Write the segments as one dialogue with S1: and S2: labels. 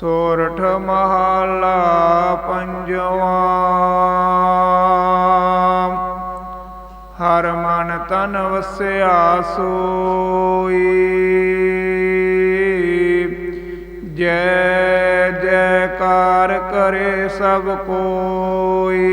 S1: ਸੋਰਠ ਮਹਲਾ ਪੰਜਵਾ। ਹਰ ਮਨ ਤਨ ਵਸਿਆ ਸੋਈ। ਜੈ ਜੈਕਾਰ ਕਰੇ ਸਭ ਕੋਈ।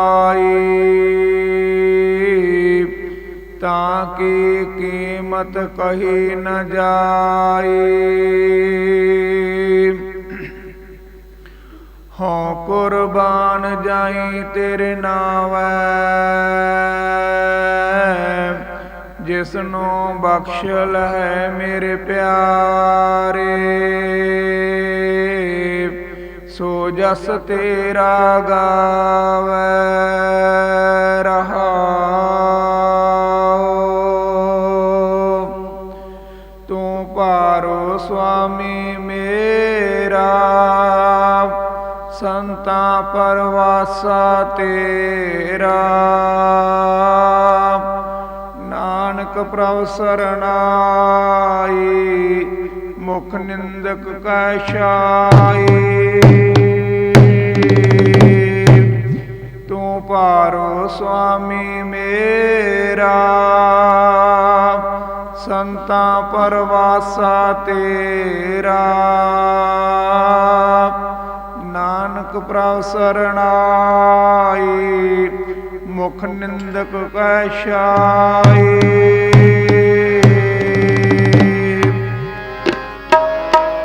S1: ਕੀ ਕੀਮਤ ਕਹੀ ਨ ਜਾਈ ਹਉ ਕੁਰਬਾਨ ਜਾਈ ਤੇਰੇ ਨਾਵੈ। ਜਿਸਨੂੰ ਬਖਸ਼ ਲੈ ਮੇਰੇ ਪਿਆਰੇ। ਸੋ ਜਸ ਤੇਰਾ ਗਾਵੈ। ਰਹਾਉ ਸੁਆਮੀ ਮੇਰਾ, ਸੰਤਾ ਪਰਵਾਸਾ ਤੇਰਾ। ਨਾਨਕ ਪ੍ਰਭ ਸਰਣਾਈ, ਮੁਖ ਨਿੰਦਕ ਕੈ ਛਾਈ। ਤੂੰ ਪਾਰੋ ਸੁਆਮੀ ਮੇਰਾ ਸੰਤਾਂ ਪਰਵਾਸਾ ਤੇਰਾ। ਨਾਨਕ ਪ੍ਰਭ ਸਰਣਾਈ ਮੁਖ ਨਿੰਦਕ ਕੈ ਛਾਈ।